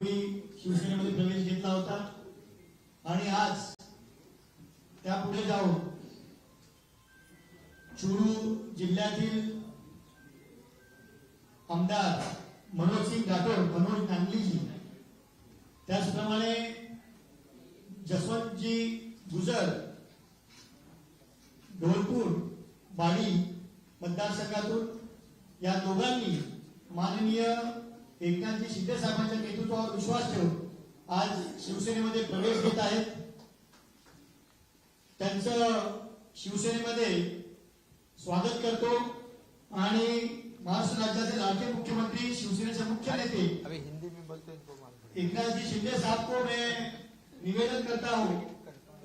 मी शिवसेनेमध्ये प्रवेश घेतला होता. आणि आज त्या पुढे जाऊन चुरू जिल्ह्यातील आमदार मनोजसिंग राठोड मनोज नांगलीजी त्याचप्रमाणे जसवंतजी गुजर ढोलपूर बाडी मतदारसंघातून या दोघांनी माननीय एकनाथजी शिंदे साहेबांच्या नेतृत्वावर विश्वास ठेवून आज शिवसेनेमध्ये प्रवेश घेत आहेत. त्यांचं शिवसेनेमध्ये स्वागत करतो आणि महाराष्ट्र राज्याचे लाडके मुख्यमंत्री शिवसेनेचे मुख्य नेते अभी हिंदी में बोलते हैं इनको मालूम एकनाथ जी शिंदे साहब को मैं निवेदन करता हूँ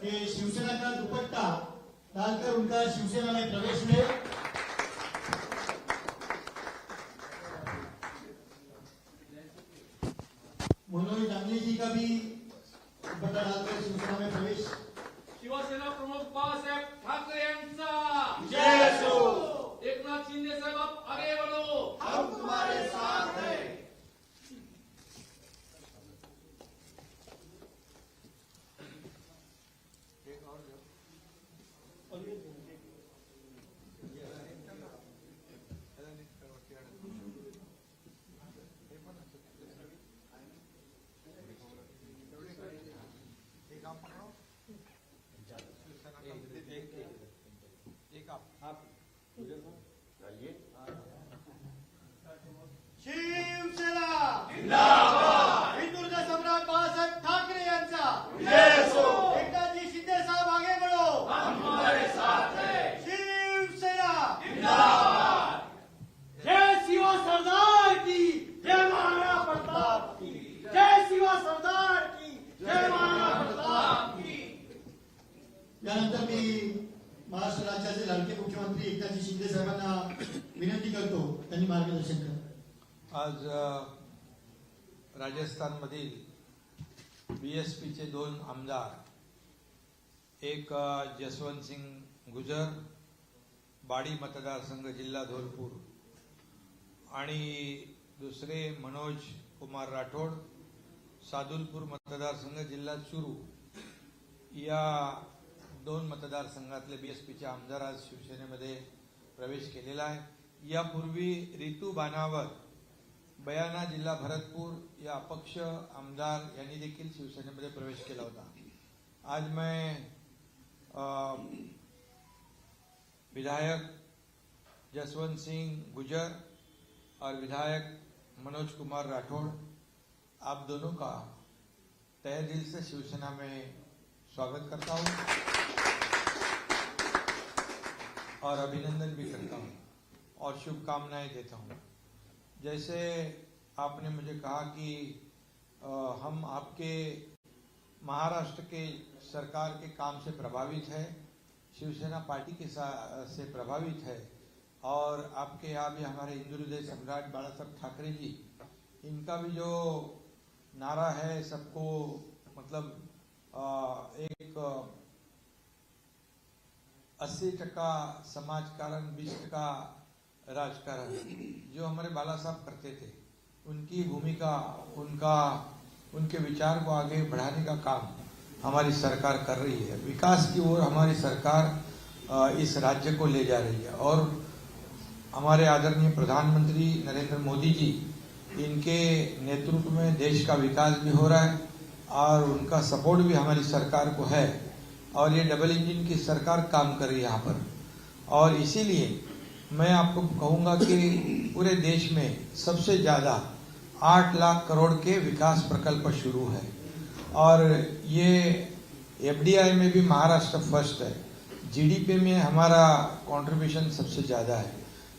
कि शिवसेना का दुपट्टा डालकर उनका शिवसेना में प्रवेश ले मनोज गांधी जी का भी दुपट्टा डालकर शिवसेना में प्रवेश आज राजस्थानमधील बी एस पीचे दोन आमदार एक जसवंतसिंग जसवंत सिंग गुजर बाडी मतदारसंघ जिल्हा धोलपूर आणि दुसरे मनोज कुमार राठोड सादुलपूर मतदारसंघ जिल्हा चुरू या दोन मतदारसंघातले बी एस पीचे आमदार आज शिवसेनेमध्ये प्रवेश केलेला आहे. यापूर्वी रितू बाणावर बयाना जिल्हा भरतपूर या अपक्ष आमदार यांनी देखील शिवसेनेमध्ये प्रवेश केला होता. आज मैं विधायक जसवंत सिंह गुजर और विधायक मनोज कुमार राठौड़ आप दोनों का तय दिल से शिवसेना में स्वागत करता हूँ और अभिनंदन भी करता हूँ और शुभकामनाएँ देता हूँ। जैसे आपने मुझे कहा कि हम आपके महाराष्ट्र के सरकार के काम से प्रभावित है, शिवसेना पार्टी के सा- प्रभावित है, और आपके यहाँ भी हमारे हिंदू हृदय सम्राट बाला साहब ठाकरे जी, इनका भी जो नारा है, सबको मतलब एक, अस्सी टका समाज कारण बीस टका राजकारण। जो हमारे बाला साहब करते थे, उनकी भूमिका, उनका, उनके विचार को आगे बढ़ाने का काम हमारी सरकार कर रही है। विकास की ओर हमारी सरकार इस राज्य को ले जा रही है। और हमारे आदरणीय प्रधानमंत्री नरेंद्र मोदी जी, इनके नेतृत्व में देश का विकास भी हो रहा है और उनका सपोर्ट भी हमारी सरकार को है। और ये डबल इंजन की सरकार काम कर रही है यहाँ पर। और इसीलिए मैं आपको कहूँगा कि पूरे देश में सबसे ज़्यादा आठ लाख करोड़ के विकास प्रकल्प शुरू है। और ये एफडीआई में भी महाराष्ट्र फ़र्स्ट है। जीडीपी में हमारा कंट्रीब्यूशन सबसे ज़्यादा है।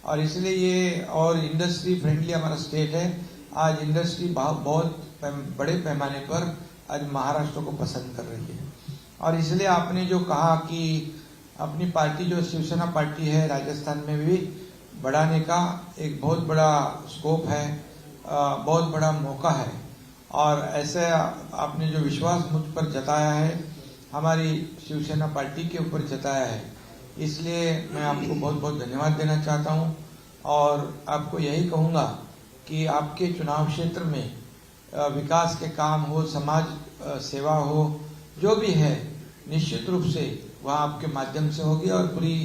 और इसलिए ये और इंडस्ट्री फ्रेंडली हमारा स्टेट है। आज इंडस्ट्री बहुत बड़े पैमाने पर आज महाराष्ट्र को पसंद कर रही है। और इसलिए आपने जो कहा कि अपनी पार्टी, जो शिवसेना पार्टी है राजस्थान में भी, बढ़ाने का एक बहुत बड़ा स्कोप है बहुत बड़ा मौका है। और ऐसे आपने जो विश्वास मुझ पर जताया है, हमारी शिवसेना पार्टी के ऊपर जताया है। इसलिए मैं आपको बहुत बहुत धन्यवाद देना चाहता हूँ। और आपको यही कहूँगा कि आपके चुनाव क्षेत्र में विकास के काम हो, समाज सेवा हो, जो भी है निश्चित रूप से वह आपके माध्यम से होगी और पूरी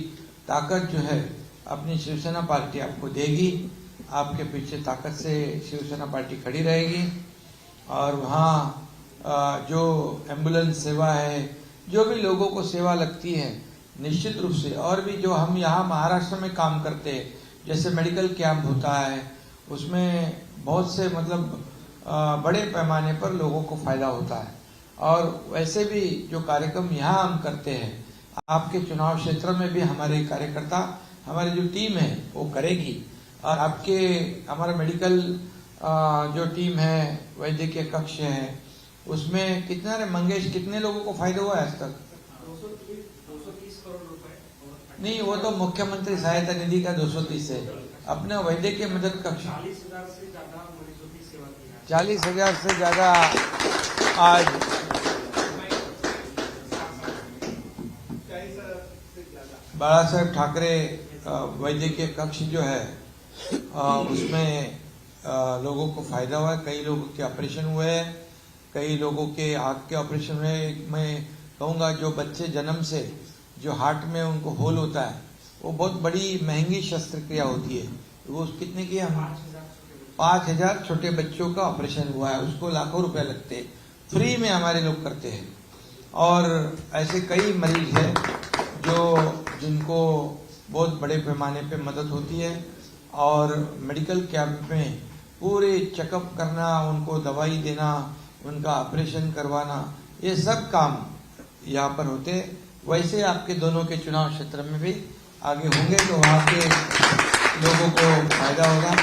ताकत जो है अपनी शिवसेना पार्टी आपको देगी। आपके पीछे ताकत से शिवसेना पार्टी खड़ी रहेगी। और वहाँ जो एंबुलेंस सेवा है, जो भी लोगों को सेवा लगती है, निश्चित रूप से और भी जो हम यहाँ महाराष्ट्र में काम करते हैं, जैसे मेडिकल कैंप होता है, उसमें बहुत से मतलब बड़े पैमाने पर लोगों को फ़ायदा होता है। और वैसे भी जो कार्यक्रम यहाँ हम करते हैं, आपके चुनाव क्षेत्र में भी हमारे कार्यकर्ता, हमारी जो टीम है, वो करेगी। और आपके, हमारा मेडिकल जो टीम है, वैद्यकीय कक्ष है, उसमें कितना रे मंगेश, कितने लोगों को फ़ायदा हुआ है आज तक? नहीं, वो तो मुख्यमंत्री सहायता निधि का 230 है। अपने वैद्यकीय मदद कक्ष। चालीस हज़ार से ज़्यादा आज बाला साहेब ठाकरे वैद्यकीय कक्ष जो है अ, उसमें अ, लोगों को फ़ायदा हुआ है। कई लोगों के ऑपरेशन हुए हैं। कई लोगों के आँख के ऑपरेशन हुए। मैं कहूँगा जो बच्चे जन्म से जो हार्ट में उनको होल होता है वो बहुत बड़ी महँगी शस्त्रक्रिया होती है। वो कितने की हम पाँच हज़ार छोटे बच्चों का ऑपरेशन हुआ है। उसको लाखों रुपए लगते फ्री में हमारे लोग करते हैं। और ऐसे कई मरीज़ हैं जो जिनको बहुत बड़े पैमाने पे मदद होती है और मेडिकल कैंप में पूरे चेकअप करना, उनको दवाई देना, उनका ऑपरेशन करवाना, ये सब काम यहाँ पर होते। वैसे आपके दोनों के चुनाव क्षेत्र में भी आगे होंगे तो वहाँ के लोगों को फ़ायदा होगा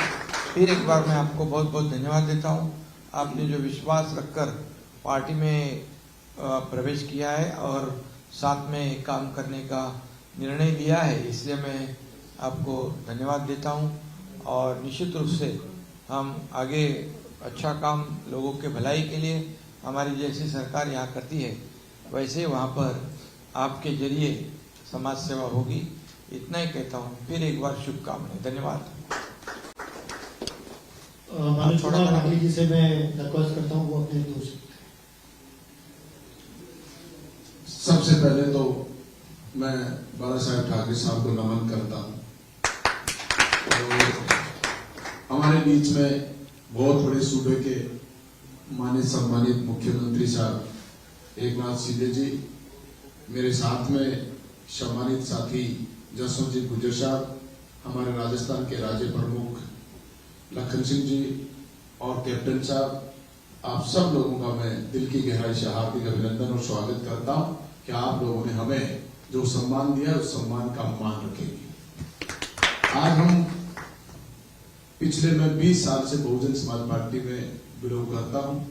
फिर एक बार मैं आपको बहुत बहुत धन्यवाद देता हूँ आपने जो विश्वास रखकर पार्टी में प्रवेश किया है और साथ में काम करने का निर्णय लिया है इसलिए मैं आपको धन्यवाद देता हूँ और निश्चित रूप से हम आगे अच्छा काम लोगों के भलाई के लिए हमारी जैसी सरकार यहाँ करती है वैसे वहाँ पर आपके ज़रिए समाज सेवा होगी। इतना ही कहता हूँ फिर एक बार शुभकामनाएँ। धन्यवाद। थोड़ा- जी से मैं रिक्वेस्ट करता हूँ वो अपने दोस्त। सबसे पहले तो मैं बाला साहेब ठाकरे साहब को नमन करता हूँ। हमारे बीच में बहुत बड़े सूबे के माननीय सम्मानित मुख्यमंत्री साहब एक नाथ शिंदे जी, मेरे साथ में सम्मानित साथी जसवंत जी गुजर साहब, हमारे राजस्थान के राज्य प्रमुख लखन सिंह जी और कैप्टन साहब, आप सब लोगों का मैं दिल की गहराई से हार्दिक अभिनंदन और स्वागत करता हूँ कि आप लोगों ने हमें जो सम्मान दिया, उस सम्मान का मान रखेंगे। आज हम पिछले मैं 20 साल से बहुजन समाज पार्टी में बिलोंग करता हूँ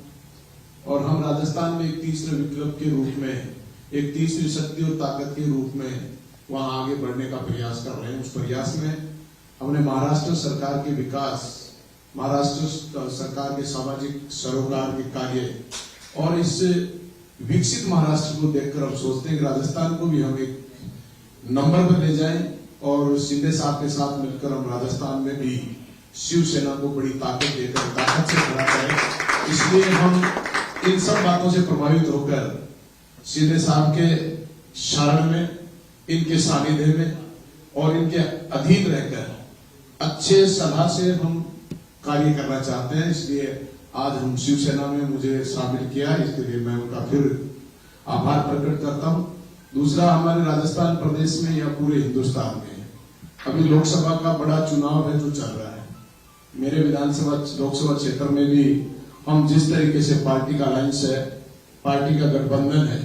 और हम राजस्थान में एक तीसरे विकल्प के रूप में, एक तीसरी शक्ति और ताकत के रूप में वहाँ आगे बढ़ने का प्रयास कर रहे हैं। उस प्रयास में हमने महाराष्ट्र सरकार के विकास, महाराष्ट्र सरकार के सामाजिक सरोकार के कार्य और इस विकसित महाराष्ट्र को देखकर हम सोचते हैं कि राजस्थान को भी हम एक नंबर पर ले जाएँ और शिंदे साहब के साथ मिलकर हम राजस्थान में भी शिवसेना को बड़ी ताकत देकर, ताकत से खड़ा करें। इसलिए हम इन सब बातों से प्रभावित होकर शिंदे साहब के शरण में, इनके सानिध्य में और इनके अधीन रहकर अच्छे सलाह से हम कार्य करना चाहते हैं। इसलिए आज हम शिवसेना में मुझे शामिल किया इसके लिए मैं उनका फिर आभार प्रकट करता हूँ। दूसरा, हमारे राजस्थान प्रदेश में या पूरे हिंदुस्तान में अभी लोकसभा का बड़ा चुनाव है जो चल रहा है। मेरे विधानसभा, लोकसभा क्षेत्र में भी हम जिस तरीके से पार्टी का अलायंस है, पार्टी का गठबंधन है,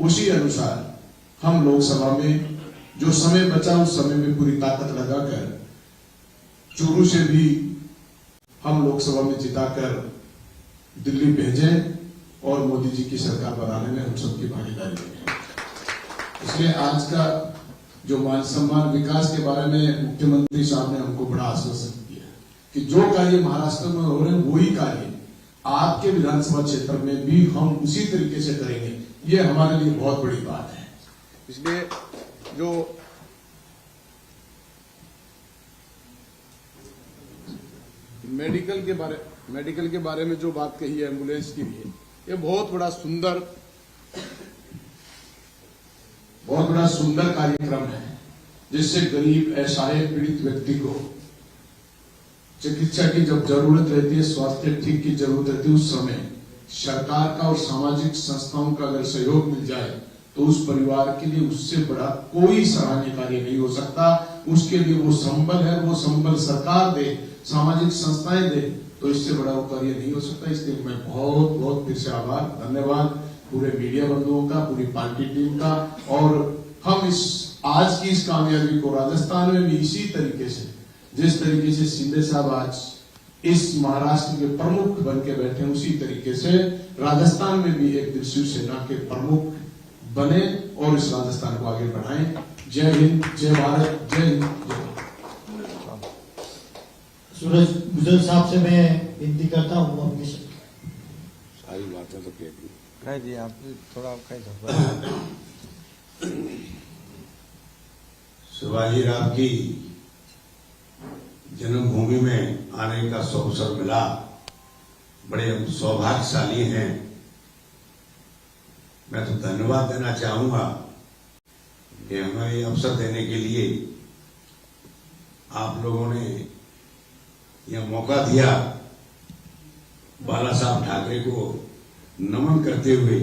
उसी अनुसार हम लोकसभा में जो समय बचा, उस समय में पूरी ताकत लगाकर, चूरू से भी हम लोकसभा में जिताकर दिल्ली भेजें और मोदी जी की सरकार बनाने में हम सबकी भागीदारी दें इसलिए आज का जो मान सम्मान विकास के बारे में मुख्यमंत्री साहब ने हमको बड़ा आश्वासन दिया कि जो कार्य महाराष्ट्र में हो रहे हैं, वही कार्य आपके विधानसभा क्षेत्र में भी हम उसी तरीके से करेंगे। ये हमारे लिए बहुत बड़ी बात है। इसलिए जो मेडिकल के बारे मेडिकल के बारे में जो बात कही है, एंबुलेंस की लिए, ये बहुत बड़ा सुंदर, बहुत बड़ा सुंदर कार्यक्रम है, जिससे गरीब, असहाय पीड़ित व्यक्ति को चिकित्सा की जब ज़रूरत रहती है, स्वास्थ्य ठीक की ज़रूरत रहती है, उस समय सरकार का और सामाजिक संस्थाओं का अगर सहयोग मिल जाए तो उस परिवार के लिए उससे बड़ा कोई सराहनीय कार्य नहीं हो सकता। उसके लिए वो संबल है, वो संबल सरकार दे, सामाजिक संस्थाएँ दे तो इससे बड़ा कार्य नहीं हो सकता। इसलिए मैं बहुत बहुत फिर से आभार, धन्यवाद पूरे मीडिया बंधुओं का, पूरी पार्टी टीम का, और हम इस, आज की इस कामयाबी को राजस्थान में भी इसी तरीके से, जिस तरीके से शिंदे साहब आज इस महाराष्ट्र के प्रमुख बन के बैठे उसी तरीके से राजस्थान में भी एक दिन शिवसेना के प्रमुख बने। और इस राजस्थान को आगे बढ़ाएँ। जय हिंद जय भारत जय हिंद सूरज गुजर साहब से मैं विनती करता हूँ अपनी सारी बातें तो कह दी। कह दिए आप थोड़ा कह दो। शिवाजी राव की जन्मभूमि में आने का अवसर मिला। बड़े सौभाग्यशाली हैं। मैं तो धन्यवाद देना चाहूँगा कि हमें ये अवसर देने के लिए आप लोगों ने यह मौका दिया बाला साहब ठाकरे को नमन करते हुए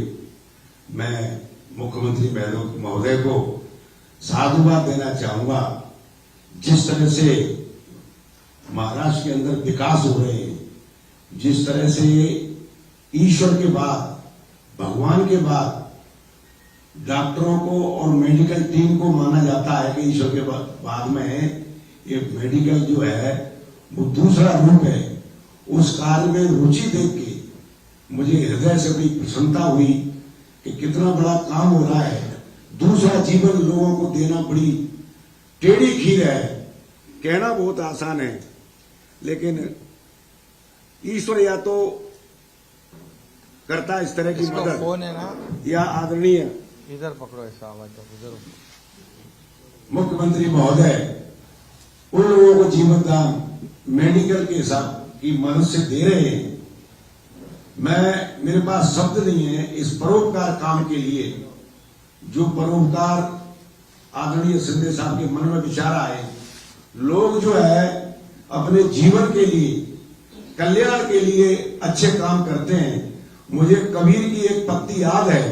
मैं मुख्यमंत्री महोदय को साधुवाद देना चाहूँगा। जिस तरह से महाराष्ट्र के अंदर विकास हो रहे हैं, जिस तरह से ईश्वर के बाद भगवान के बाद डॉक्टरों को और मेडिकल टीम को माना जाता है कि ईश्वर के बाद में ये मेडिकल जो है, वो दूसरा रूप है। उस कार्य में रुचि देख के मुझे हृदय से बड़ी प्रसन्नता हुई कि कितना बड़ा काम हो रहा है। दूसरा जीवन लोगों को देना बड़ी टेढ़ी खीर है। कहना बहुत आसान है, लेकिन ईश्वर या तो करता है इस तरह की मदद। फ़ोन है ना? या आदरणीय। इधर पकड़ो ऐसा आवाज़ इधर मुख्यमंत्री महोदय उन लोगों को जीवन दान मेडिकल के हिसाब की मदद से दे रहे हैं। मैं मेरे पास शब्द नहीं है इस परोपकार काम के लिए। जो परोपकार आदरणीय सिंधे साहब के मन में विचार आए लोग जो है अपने जीवन के लिए कल्याण के लिए अच्छे काम करते हैं। मुझे कबीर की एक पत्ती याद है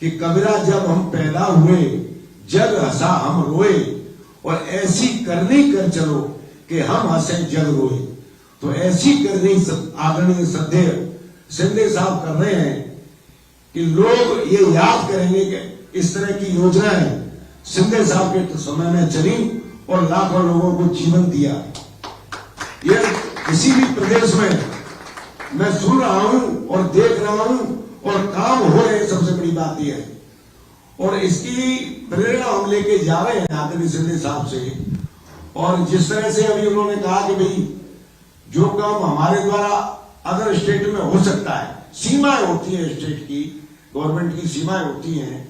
कि कबीरा जब हम पैदा हुए, जग हंसा, हम रोए और ऐसी करनी कर चलो कि हम हंसे, जग रोए। तो ऐसी करनी आदरणीय श्रद्धेय सिंधे साहब कर रहे हैं कि लोग ये याद करेंगे कि इस तरह की योजनाएँ सिंधे साहब के तो समय में चली और लाखों लोगों को जीवन दिया। ये किसी भी प्रदेश में मैं सुन रहा हूँ और देख रहा हूँ और काम हो रहे हैं, सबसे बड़ी बात यह है। और इसकी प्रेरणा हम लेके जा रहे हैं आदरणीय सिंधे साहब से। और जिस तरह से अभी उन्होंने कहा कि भाई, जो काम हमारे द्वारा अदर स्टेट में हो सकता है, सीमाएँ होती है स्टेट की गवर्नमेंट की सीमाएँ होती हैं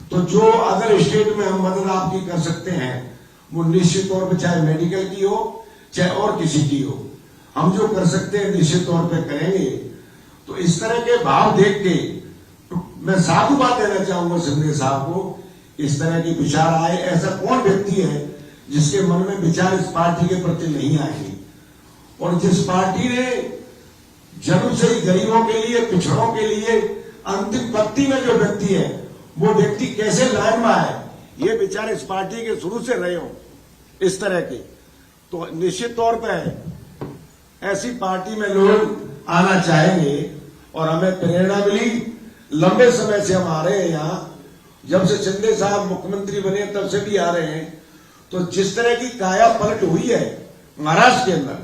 तो जो अदर स्टेट में हम मदद आपकी कर सकते हैं, वो निश्चित तौर पर चाहे मेडिकल की हो, चाहे और किसी की हो। हम जो कर सकते हैं, निश्चित तौर पे करेंगे। तो इस तरह के भाव देख के तो मैं साधुवाद देना चाहूँगा सिंधे साहब को, इस तरह के विचार आए। ऐसा कौन व्यक्ति है जिसके मन में विचार इस पार्टी के प्रति नहीं आएँगे और जिस पार्टी ने जन्म से ही गरीबों के लिए, पिछड़ों के लिए अंतिम पंक्ति में जो व्यक्ति है, वो व्यक्ति कैसे लाइन में आए? ये विचार इस पार्टी के शुरू से रहे हो, इस तरह के। तो निश्चित तौर पर ऐसी पार्टी में लोग आना चाहेंगे और हमें प्रेरणा मिली। लंबे समय से हम आ रहे हैं यहाँ। जब से शिंदे साहब मुख्यमंत्री बने, तब से भी आ रहे हैं। तो जिस तरह की काया पलट हुई है महाराष्ट्र के अंदर,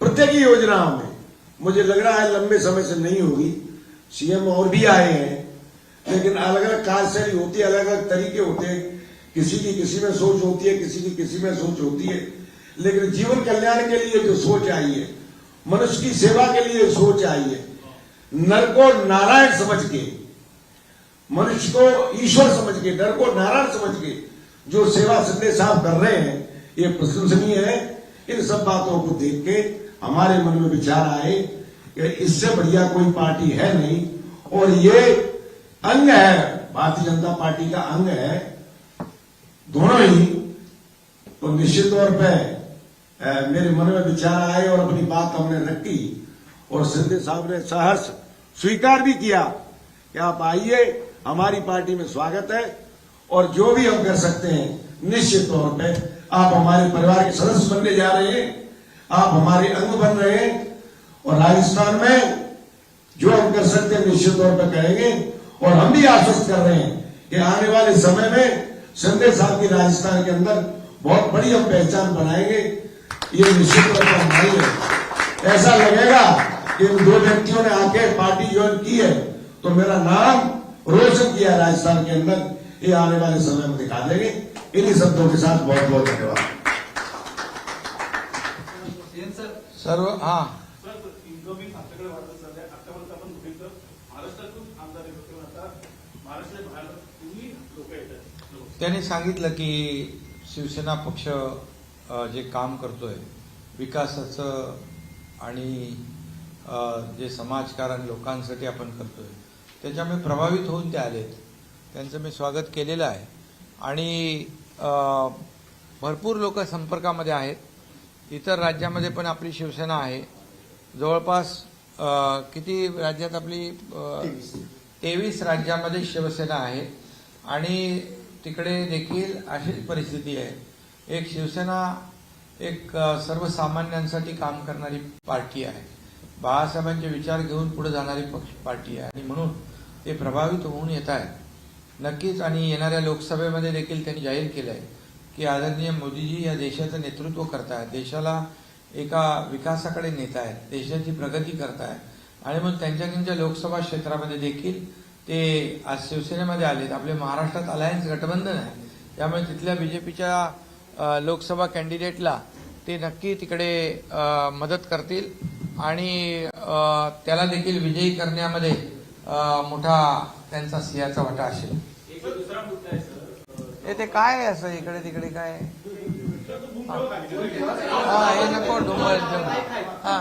प्रत्येक योजनाओं में, मुझे लग रहा है लंबे समय से नहीं होगी। सीएम और भी आए हैं, लेकिन अलग अलग कार्यशैली होती है अलग अलग तरीके होते हैं। किसी की किसी में सोच होती है, किसी की किसी में सोच होती है। लेकिन जीवन कल्याण के लिए जो सोच आई है मनुष्य की सेवा के लिए सोच आई है। नर को नारायण समझ के मनुष्य को ईश्वर समझ के नर को नारायण समझ के जो सेवा सिंधे साहब कर रहे हैं ये प्रशंसनीय है। इन सब बातों को देख के हमारे मन में विचार आए कि इससे बढ़िया कोई पार्टी है नहीं। और ये अंग है भारतीय जनता पार्टी का अंग है। दोनों ही तो निश्चित तौर पे अ, मेरे मन में विचार आए और अपनी बात हमने रखी और सिंधे साहब ने सहर्ष स्वीकार भी किया कि आप आइए, हमारी पार्टी में स्वागत है और जो भी हम कर सकते हैं, निश्चित तौर पे आप हमारे परिवार के सदस्य बनने जा रहे हैं, आप हमारे अंग बन रहे हैं और राजस्थान में जो हम कर सकते हैं, निश्चित तौर पर करेंगे और हम भी आश्वस्त कर रहे हैं कि आने वाले समय में संजय साहब की राजस्थान के अंदर बहुत बड़ी हम पहचान बनाएँगे। ये निश्चित तौर पर हमारी है। ऐसा लगेगा कि इन दो व्यक्तियों ने आके पार्टी ज्वाइन की है तो मेरा नाम रोशन किया राजस्थान के अंदर। ये आने वाले समय में दिखा देंगे। इन्हीं शब्दों के साथ बहुत बहुत धन्यवाद। सर्व हा। त्यांनी सांगितलं की शिवसेना पक्ष जे काम करतोय विकासाचं आणि जे समाजकारण लोकांसाठी आपण करतोय त्याच्यामुळे प्रभावित होऊन ते आलेत. त्यांचं मी स्वागत केलेलं आहे. आणि भरपूर लोक संपर्कामध्ये आहेत. इतर राज्यामध्ये पण आपली शिवसेना आहे. जवळपास किती राज्यात आपली तेवीस. राज्यामध्ये शिवसेना आहे. आणि तिकडे देखील अशीच परिस्थिती आहे. एक शिवसेना एक सर्वसामान्यांसाठी काम करणारी पार्टी आहे. बाळासाहेबांचे विचार घेऊन पुढे जाणारी पक्ष पार्टी आहे. आणि म्हणून ते प्रभावित होऊन येत आहेत. नक्कीच आणि येणाऱ्या लोकसभेमध्ये देखील त्यांनी जाहीर केलं आहे की आदरणीय मोदीजी या देशाचं नेतृत्व करतायत. देशाला एका विकासाकडे नेत आहेत देशाची प्रगती करतायत. आणि मग त्यांच्या त्यांच्या लोकसभा क्षेत्रामध्ये देखील ते आज शिवसेनेमध्ये आलेत. आपले महाराष्ट्रात अलायन्स गठबंधन आहे. त्यामुळे तिथल्या बीजेपीच्या लोकसभा कॅन्डिडेटला ते नक्की तिकडे मदत करतील आणि त्याला देखील विजयी करण्यामध्ये मोठा त्यांचा सिंहाचा वाटा असेल. ते काय असं इकडे तिकडे काय? हा हे नको डोंबर एकदम. हा.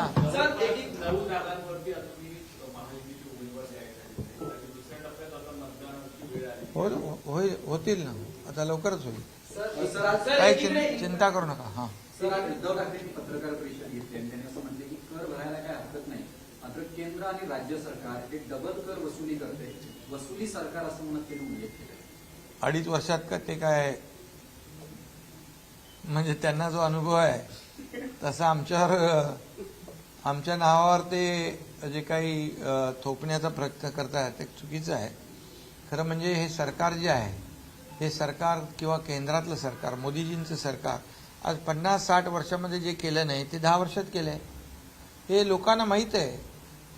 हो, हो, होईल होतील ना. आता लवकरच होईल. काही चिंता करू नका हा. सर आज उद्धव ठाकरेंनी पत्रकार परिषद घेतली आणि त्यांनी असं म्हटले की कर भरायला काय हरकत नाही. मात्र केंद्र आणि राज्य सरकार हे डबल कर वसुली करते. वसुली सरकार असं म्हणत त्यांनी उल्लेख केला अडीच वर्षात का ते काय म्हणजे त्यांना जो अनुभव आहे तसा आमच्यावर आमच्या नावावर ते जे काही थोपण्याचा प्रयत्न करतायत ते चुकीचं आहे. खरं म्हणजे हे सरकार जे आहे हे सरकार किंवा केंद्रातलं सरकार मोदीजींचं सरकार आज पन्नास साठ वर्षामध्ये जे केलं नाही ते दहा वर्षात केलं आहे हे लोकांना माहीत आहे.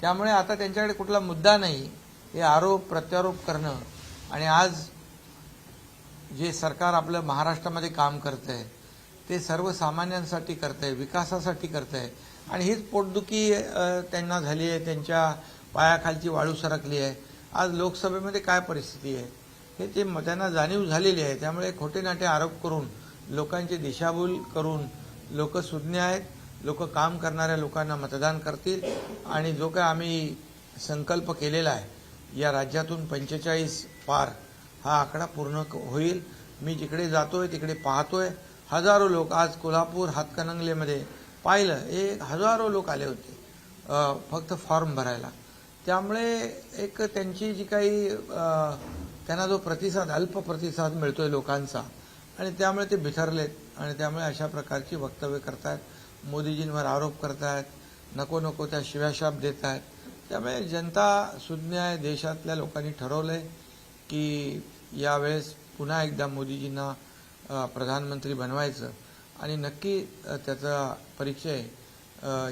त्यामुळे आता त्यांच्याकडे कुठला मुद्दा नाही. हे आरोप प्रत्यारोप करणं. आणि आज जे सरकार आपलं महाराष्ट्रामध्ये काम करत आहे ते सर्वसामान्यांसाठी करत आहे विकासासाठी करत आहे आणि हीच पोटदुखी त्यांना झाली आहे. त्यांच्या पायाखालची वाळू सरकली आहे. आज लोकसभेमध्ये काय परिस्थिती आहे? हे ते म- त्यांना जाणीव झालेली आहे त्यामुळे खोटे नाटे आरोप करून लोकांची दिशाभूल करून लोक सुज्ञ आहेत लोक काम करणाऱ्या लोकांना मतदान करतील आणि जो काय आम्ही संकल्प केलेला आहे या राज्यातून पंचेचाळीस पार हा आकडा पूर्ण होईल. मी जिकडे जातोय तिकडे पाहतोय. हजारो लोक आज कोल्हापूर हातकणंगलेमध्ये पाहिलं. एक हजारो लोक आले होते. फक्त फॉर्म भरायला. त्यामुळे एक त्यांची जी काही त्यांना जो प्रतिसाद अल्प प्रतिसाद मिळतोय लोकांचा आणि त्यामुळे ते बिथरलेत आणि त्यामुळे अशा प्रकारची वक्तव्य करतायत. मोदीजींवर आरोप करतायत. नको नको त्या शिव्याशाप देत आहेत त्यामुळे जनता सुज्ञ आहे देशातल्या लोकांनी ठरवलंय की यावेळेस पुन्हा एकदा मोदीजींना प्रधानमंत्री बनवायचं. आणि नक्की त्याचा परिचय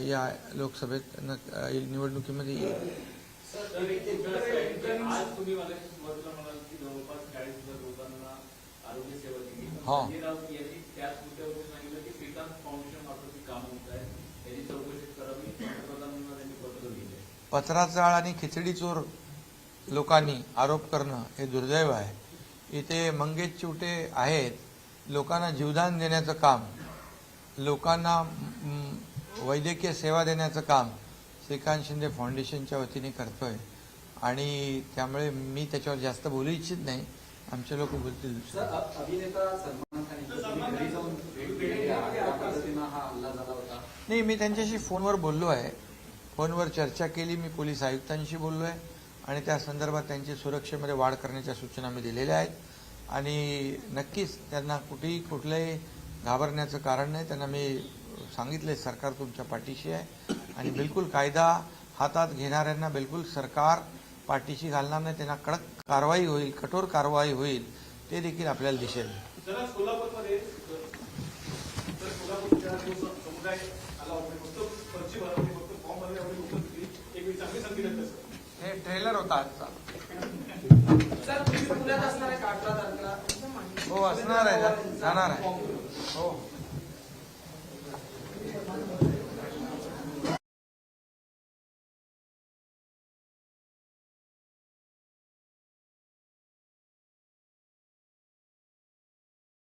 या लोकसभेत न- निवडणुकीमध्ये येईल. लिहिले. पत्राचाळ आणि खिचडी चोर लोकांनी आरोप करणं हे दुर्दैव आहे. इथे मंगेश चिवटे आहेत. लोकांना जीवदान देण्याचं काम. लोकांना वैद्यकीय सेवा देण्याचं काम श्रीकांत शिंदे फाउंडेशनच्या वतीने करतोय. आणि त्यामुळे मी त्याच्यावर जास्त बोलू इच्छित नाही. आमचे लोक बोलतील. हा नाही मी त्यांच्याशी फोनवर बोललो आहे. फोनवर चर्चा केली मी पोलीस आयुक्तांशी बोललो आहे आणि त्या संदर्भात त्यांची सुरक्षेमध्ये वाढ करण्याच्या सूचना मी दिलेल्या आहेत. आणि नक्कीच त्यांना कुठेही कुठलंही घाबरण्याचं कारण नाही. त्यांना मी सांगितले सरकार तुमच्या पाठीशी आहे. आणि बिलकुल कायदा हातात घेणाऱ्यांना बिलकुल सरकार पाठीशी घालणार नाही. त्यांना कडक कारवाई होईल कठोर कारवाई होईल ते देखील आपल्याला दिसेल. हे ट्रेलर होता आजचा. हो असणार आहे जाणार आहे. हो.